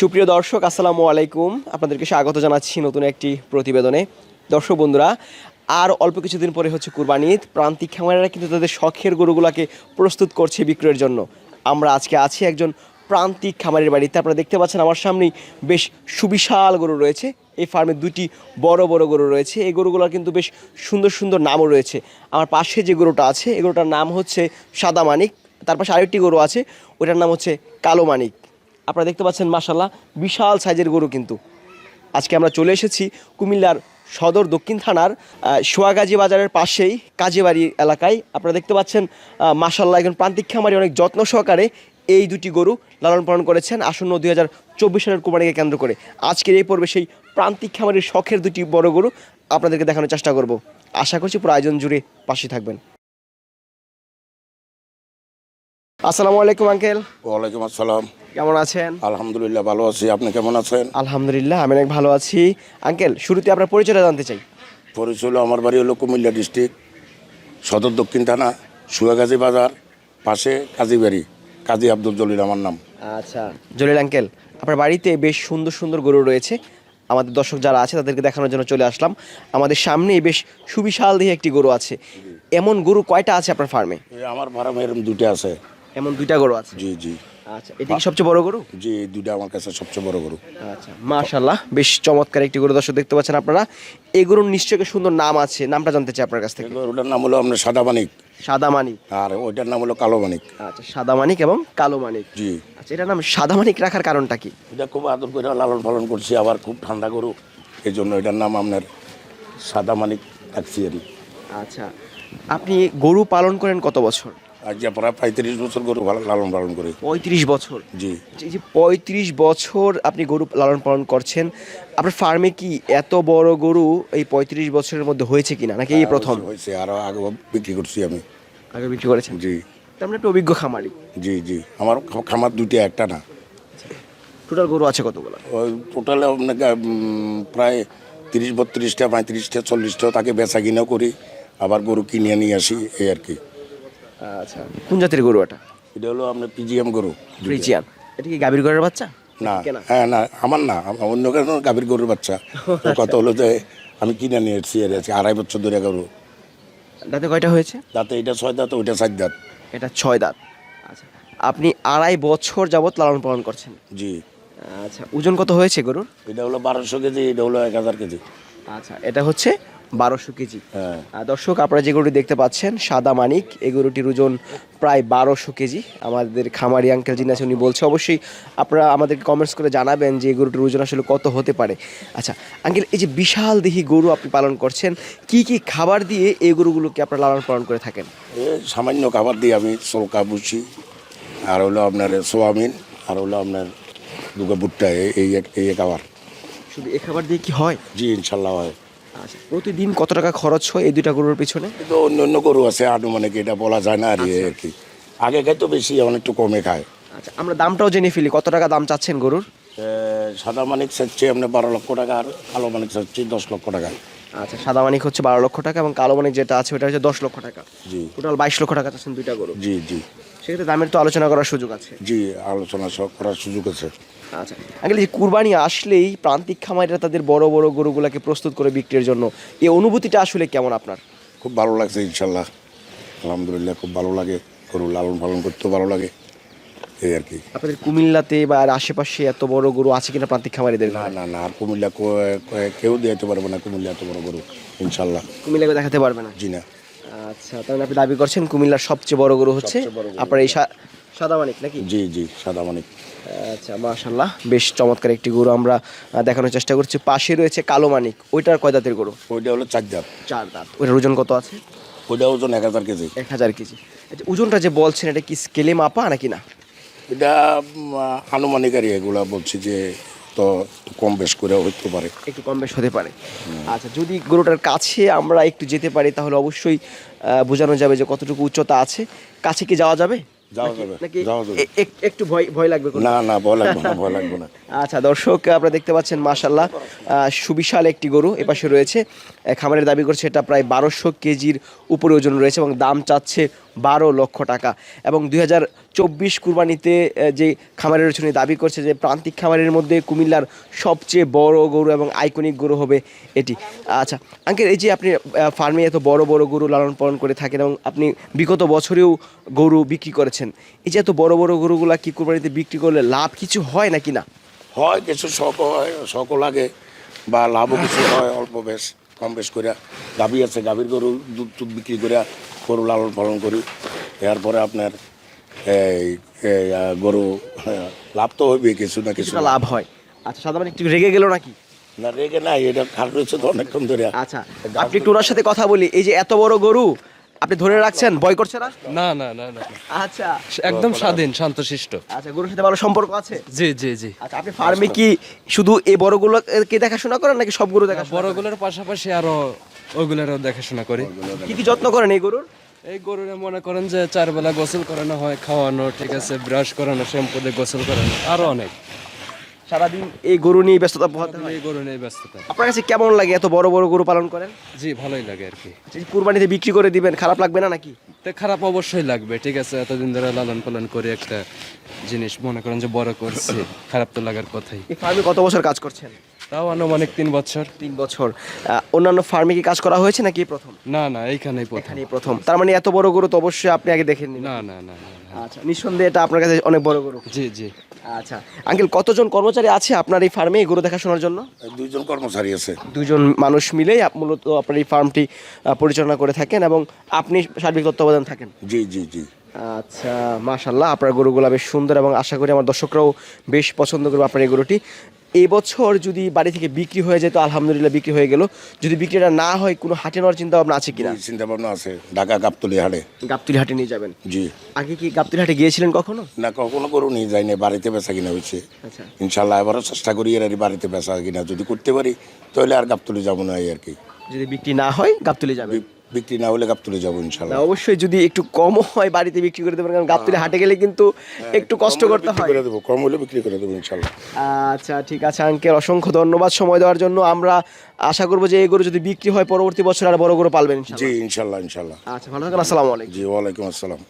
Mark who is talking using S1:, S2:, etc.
S1: সুপ্রিয় দর্শক, আসসালামু আলাইকুম। আপনাদেরকে স্বাগত জানাচ্ছি নতুন একটি প্রতিবেদনে। দর্শক বন্ধুরা, আর অল্প কিছুদিন পরে হচ্ছে কুরবানি ঈদ। প্রান্তিক খামারেরা কিন্তু তাদের শখের গরুগুলোকে প্রস্তুত করছে বিক্রয়ের জন্য। আমরা আজকে আছি একজন প্রান্তিক খামারের বাড়িতে। আপনারা দেখতে পাচ্ছেন আমার সামনেই বেশ সুবিশাল গরু রয়েছে। এই ফার্মে দুটি বড় বড় গরু রয়েছে। এই গরুগুলোর কিন্তু বেশ সুন্দর সুন্দর নামও রয়েছে। আমার পাশে যে গরুটা আছে, এই গরুটার নাম হচ্ছে সাদা মানিক। তার পাশে আরেকটি গরু আছে ওটার নাম হচ্ছে কালো মানিক। আপনারা দেখতে পাচ্ছেন মাসাল্লাহ বিশাল সাইজের গরু কিন্তু। আজকে আমরা চলে এসেছি কুমিল্লার সদর দক্ষিণ থানার সোয়াগাজী বাজারের পাশেই কাজীবাড়ি এলাকায়। আপনারা দেখতে পাচ্ছেন মাসাল্লাহ একজন প্রান্তিক খামারি অনেক যত্ন সহকারে এই দুটি গরু লালন পালন করেছেন। আসন্ন দুই হাজার চব্বিশ সালের কুরবানিকে কেন্দ্র করে। আজকের এই পর্বে সেই প্রান্তিক খামারির শখের দুটি বড় গরু আপনাদেরকে দেখানোর চেষ্টা করব। আশা করছি পুরো আয়োজন জুড়ে পাশে থাকবেন। আসসালামু আলাইকুম, আঙ্কেল।
S2: ওয়ালাইকুম আসসালাম।
S1: কেমন আছেন?
S2: আলহামদুলিল্লাহ ভালো আছি। আপনি কেমন আছেন?
S1: আলহামদুলিল্লাহ আমি অনেক ভালো আছি। আঙ্কেল শুরুতে আপনার পরিচয়টা জানতে চাই।
S2: পরিচয় হলো আমার বাড়ি হলো কুমিল্লা ডিস্ট্রিক্ট সদর দক্ষিণ থানা সুয়াগাজী বাজার পাশে কাজীবাড়ি। কাজী আব্দুল জলিল আমার নাম।
S1: আচ্ছা। জলিল আঙ্কেল আপনার বাড়িতে বেশ সুন্দর সুন্দর গরু রয়েছে। আমাদের দর্শক যারা আছে তাদেরকে দেখানোর জন্য চলে আসলাম। আমাদের সামনেই বেশ সুবিশাল দিয়ে একটি গরু আছে। এমন গরু কয়টা আছে আপনার ফার্মে
S2: আমার ফার্মে এরকম দুটো আছে।
S1: এমন দুইটা গরু আছে।
S2: জি জি।
S1: আচ্ছা এটি কি সবচেয়ে বড় গরু?
S2: জি এই দুটো আমার কাছে সবচেয়ে বড় গরু।
S1: আচ্ছা মাশাল্লাহ বেশ চমৎকার একটি গরু দর্শক দেখতে পাচ্ছেন আপনারা। এই গরুর নিশ্চয়ই সুন্দর নাম আছে নামটা জানতে চাই আপনার কাছ থেকে।
S2: গরুটার নাম হলো আপনার সাদা মানিক।
S1: সাদা মানিক।
S2: আর ওইটার নাম হলো কালো মানিক।
S1: আচ্ছা সাদা মানিক এবং কালো মানিক।
S2: জি।
S1: আচ্ছা এটার নাম সাদা মানিক রাখার কারণটা কি?
S2: এটা খুব আদর করে লালন পালন করছি আবার খুব ঠান্ডা গরু। এই জন্য এটার নাম আপনার সাদা মানিক রাখছি
S1: আচ্ছা আপনি গরু পালন করেন কত বছর?
S2: আজ যা প্রায় পঁয়ত্রিশ বছর গরু ভালো লালন পালন করি।
S1: পঁয়ত্রিশ বছর?
S2: জি।
S1: এই যে পঁয়ত্রিশ বছর আপনি গরু লালন পালন করছেন। আপনার ফার্মে কি এত বড় গরু এই পঁয়ত্রিশ বছরের মধ্যে হয়েছে কিনা? নাকি এই প্রথম?
S2: হয়েছে আরও আগে বিক্রি করছি আমি।
S1: আগে বিক্রি করেছেন?
S2: জি।
S1: একটা অভিজ্ঞ খামারি।
S2: জি জি। আমার খামার দুইটা একটা না।
S1: টোটাল গরু আছে কতগুলো?
S2: ওই টোটালে আপনাকে প্রায় তিরিশ বত্রিশটা পঁয়ত্রিশটা চল্লিশটা তাকে বেচা কিনাও করি। আবার গরু কিনে নিয়ে আসি এই আর কি।
S1: আচ্ছা কোন জাতের গরু এটা?
S2: এটা হলো আপনার পিজিএম গরু।
S1: ফ্রিজিয়ান এটা কি গাভীর ঘরের বাচ্চা?
S2: না হ্যাঁ না আমার না অন্য কারণ গাভীর গরুর বাচ্চা। তো কত হলো যে আমি কিনে নিয়ে এসেছি আর আড়াই বছর ধরে গরু।
S1: দাঁতে কয়টা হয়েছে?
S2: তাতে এটা ছয় দাঁত ওইটা সাত দাঁত।
S1: এটা ছয় দাঁত। আচ্ছা আপনি আড়াই বছর যাবত লালন পালন করছেন?
S2: জি।
S1: আচ্ছা ওজন কত হয়েছে গরুর?
S2: এটা হলো বারোশো কেজি এটা হলো এক হাজার কেজি।
S1: আচ্ছা এটা হচ্ছে বারোশো কেজি।
S2: হ্যাঁ।
S1: দর্শক আপনারা যে গরুটি দেখতে পাচ্ছেন সাদা মানিক এই গরুটির ওজন প্রায় বারোশো কেজি। আমাদের খামারি আঙ্কেল যিনি আছে উনি বলছে অবশ্যই আপনারা আমাদেরকে কমেন্টস করে জানাবেন যে এই গরুটির ওজন আসলে কত হতে পারে। আচ্ছা আঙ্কেল এই যে বিশাল দেহি গরু আপনি পালন করছেন কি কি খাবার দিয়ে এই গরুগুলোকে আপনারা লালন পালন করে থাকেন?
S2: সামান্য খাবার দিয়ে আমি চৌকা বুঝি আর হলো আপনার সোয়াবিন আর হলো আপনার দুগা ভুট্টা এই- এই খাবার।
S1: শুধু এই খাবার দিয়ে কি হয়?
S2: জি ইনশাল্লাহ হয়।
S1: আচ্ছা প্রতিদিন কত টাকা খরচ হয় এই দুইটা গরুর পিছনে?
S2: কিন্তু অন্য অন্য গরু আছে আনুমানিক এটা বলা যায় না আর কি আর কি। আগে খাই তো বেশি এখন একটু কমে খায়।
S1: আচ্ছা আমরা দামটাও জেনে ফেলি কত টাকা দাম চাচ্ছেন গরুর?
S2: এ, সাদা মানিক চাচ্ছি আপনার বারো লক্ষ টাকা আর কালো মানিক চাচ্ছি দশ লক্ষ টাকা।
S1: আচ্ছা সাদা মানিক হচ্ছে বারো লক্ষ টাকা এবং কালো মানিক যেটা আছে ওটা হচ্ছে দশ লক্ষ টাকা।
S2: জি।
S1: টোটাল বাইশ লক্ষ টাকা চাচ্ছেন দুইটা গরু।
S2: জি জি।
S1: সেক্ষেত্রে দামের তো আলোচনা করার সুযোগ আছে।
S2: জি আলোচনা সব করার সুযোগ আছে।
S1: আচ্ছা। আঙ্কেল যে কুরবানি আসলেই প্রান্তিক খামারিরা তাদের বড় বড় গরুগুলোকে প্রস্তুত করে বিক্রির জন্য এই অনুভূতিটা আসলে কেমন আপনার?
S2: খুব ভালো লাগছে ইনশাল্লাহ। আলহামদুলিল্লাহ খুব ভালো লাগে। গরু লালন পালন করতেও ভালো লাগে। এই আর কি।
S1: আপনাদের কুমিল্লাতে বা আর আশেপাশে এত বড় গরু আছে কিনা প্রান্তিক খামারিদের
S2: না না না আর কুমিল্লা কেউ দিতে পারবে না কুমিল্লা এত বড় গরু ইনশাল্লাহ।
S1: কুমিল্লাকে দেখাতে পারবে না?
S2: জি না।
S1: আচ্ছা তাহলে আপনি দাবি করছেন কুমিল্লার সবচেয়ে বড় গরু হচ্ছে। আপনার এই সাদা মানিক নাকি?
S2: জি জি সাদা মানিক।
S1: আচ্ছা মাশাল্লাহ বেশ চমৎকার একটি গরু আমরা দেখানোর চেষ্টা করছি। পাশে রয়েছে কালো মানিক ওইটার কয় দাঁতের গরু?
S2: ওইটা হলো চার দাঁত।
S1: চার দাঁত। ওইটার ওজন কত আছে?
S2: ওইটা ওজন এক হাজার কেজি।
S1: এক হাজার কেজি। আচ্ছা ওজনটা যে বলছেন এটা কি স্কেলে মাপা নাকি না?
S2: এটা আনুমানিক আর এগুলা বলছি যে তো কম বেশ করে হতে পারে।
S1: একটু কম বেশ হতে পারে। আচ্ছা যদি গরুটার কাছে আমরা একটু যেতে পারি তাহলে অবশ্যই বোঝানো যাবে যে কতটুকু উচ্চতা আছে। কাছে কি যাওয়া যাবে? একটু ভয় ভয় লাগবে
S2: না না ভয় লাগবে না ভয় লাগবে না।
S1: আচ্ছা দর্শক আপনারা দেখতে পাচ্ছেন মাশাল্লাহ আহ, সুবিশাল একটি গরু এপাশে রয়েছে। খামারের দাবি করছে এটা প্রায় বারোশো কেজির উপরে ওজন রয়েছে এবং দাম চাচ্ছে বারো লক্ষ টাকা। এবং দুই হাজার চব্বিশ কুরবানিতে যে খামারের রচনী দাবি করছে যে প্রান্তিক খামারের মধ্যে কুমিল্লার সবচেয়ে বড় গরু এবং আইকনিক গরু হবে এটি। আচ্ছা আঙ্কেল, এই যে আপনি ফার্মে এত বড় বড় গরু লালন পালন করে থাকেন এবং আপনি বিগত বছরেও গরু বিক্রি করেছেন, এই যে এত বড় বড় গরুগুলা কি কুরবানিতে বিক্রি করলে লাভ কিছু হয় নাকি না?
S2: হয়, কিছু শখ হয়, শখও লাগে বা লাভও কিছু হয়, অল্প বেশ, কম বেশ করে গাভী আছে, গাভীর গরু দুধ টুধ বিক্রি করে গরু লালন পালন করি। এরপরে আপনার এই গরু লাভ তো হইবে কিছু না কিছু।
S1: কিছুটা লাভ হয়। আচ্ছা সাধারণ একটু রেগে গেল নাকি?
S2: না রেগে নাই এটা খাট রয়েছে তো অনেকক্ষণ ধরে।
S1: আচ্ছা আপনি একটু ওনার সাথে কথা বলি। এই যে এত বড় গরু আপনি ধরে রাখছেন? ভয় করছে না?
S3: না না না না।
S1: আচ্ছা।
S3: একদম স্বাধীন শান্তশিষ্ট।
S1: আচ্ছা গরুর সাথে ভালো সম্পর্ক আছে?
S3: জি জি জি।
S1: আচ্ছা আপনি ফার্মে কি শুধু এই বড়গুলোকে দেখাশোনা করেন নাকি সব গরু দেখাশোনা করেন?
S3: বড়গুলোর পাশাপাশি আরও ওইগুলোরও দেখাশোনা করি।
S1: কি কি যত্ন করেন এই গরুর?
S3: এই গরুরে মনে করেন যে চার বেলা গোসল করানো হয় খাওয়ানো ঠিক আছে ব্রাশ করানো শ্যাম্পু দিয়ে গোসল করানো আরও অনেক।
S1: সারাদিন এই গরু নিয়ে ব্যস্ততা পোহাতে হয়?
S3: এই গরু নিয়ে ব্যস্ততা।
S1: আপনার কাছে কেমন লাগে এত বড় বড় গরু পালন করেন?
S3: জি ভালোই লাগে আর কি।
S1: কুরবানিতে বিক্রি করে দিবেন খারাপ লাগবে না নাকি?
S3: তো খারাপ অবশ্যই লাগবে ঠিক আছে এতদিন ধরে লালন পালন করে একটা জিনিস মনে করেন যে বড় করছে খারাপ তো লাগার কথাই।
S1: এই ফার্মে কত বছর কাজ করছেন?
S3: তাও আনুমানিক তিন বছর।
S1: তিন বছর। অন্যান্য ফার্মে কি কাজ করা হয়েছে নাকি প্রথম?
S3: না না এইখানেই প্রথম।
S1: এখানেই প্রথম। তার মানে এত বড় গরু তো অবশ্যই আপনি আগে দেখেন
S3: না না না না, না।
S1: আচ্ছা নিঃসন্দেহে এটা আপনার কাছে অনেক বড় গরু।
S3: জি জি।
S1: আচ্ছা আঙ্কেল কতজন কর্মচারী আছে আপনার এই ফার্মে গরু দেখাশোনার জন্য?
S2: এই দুইজন কর্মচারী আছে।
S1: দুজন মানুষ মিলেই আপ- মূলত আপনার এই ফার্মটি আহ, পরিচালনা করে থাকেন এবং আপনি সার্বিক তত্ত্বাবধান থাকেন।
S2: জি জি জি।
S1: আচ্ছা মাশাল্লাহ আপনার গরুগুলো বেশ সুন্দর এবং আশা করি আমার দর্শকরাও বেশ পছন্দ করবে আপনার এই গরুটি। এবছর যদি বাড়ি থেকে বিক্রি হয়ে যেত আলহামদুলিল্লাহ বিক্রি হয়ে গেল। যদি বিক্রিটা না হয় কোনো হাটে নেওয়ার চিন্তা ভাবনা আছে কিনা?
S2: চিন্তা ভাবনা আছে। ঢাকা গাবতলি হাটে।
S1: গাবতুলি হাটে নিয়ে যাবেন?
S2: জি।
S1: আগে কি গাবতুলি হাটে গিয়েছিলেন কখনো?
S2: না কখনো গরু নিয়ে যাই না বাড়িতে বেচা কিনা হয়েছে।
S1: আচ্ছা।
S2: ইনশাল্লাহ এবারও চেষ্টা করি এর বাড়িতে বেচা কিনা। যদি করতে পারি তাহলে আর গাবতলি যাব না আর কি।
S1: যদি বিক্রি না হয় গাবতুলি যাবেন?
S2: বি- বিক্রি না হলে গাবতলি যাব ইনশাল্লাহ।
S1: অবশ্যই যদি একটু কম হয় বাড়িতে বিক্রি করে দেবেন কারণ গাবতুলি হাটে গেলে কিন্তু একটু কষ্ট করতে হয়।
S2: করে দেবো কম হলে বিক্রি করে দেবো ইনশাল্লাহ।
S1: আচ্ছা ঠিক আছে আঙ্কেল অসংখ্য ধন্যবাদ সময় দেওয়ার জন্য। আমরা আশা করব যে এই গরু যদি বিক্রি হয় পরবর্তী বছর আর বড় গরু পালবেন।
S2: জি ইনশাল্লাহ ইনশাল্লাহ।
S1: আচ্ছা ভালো থাকেন আসসালামু আলাইকুম।
S2: জি ওয়ালাইকুম আসসালাম।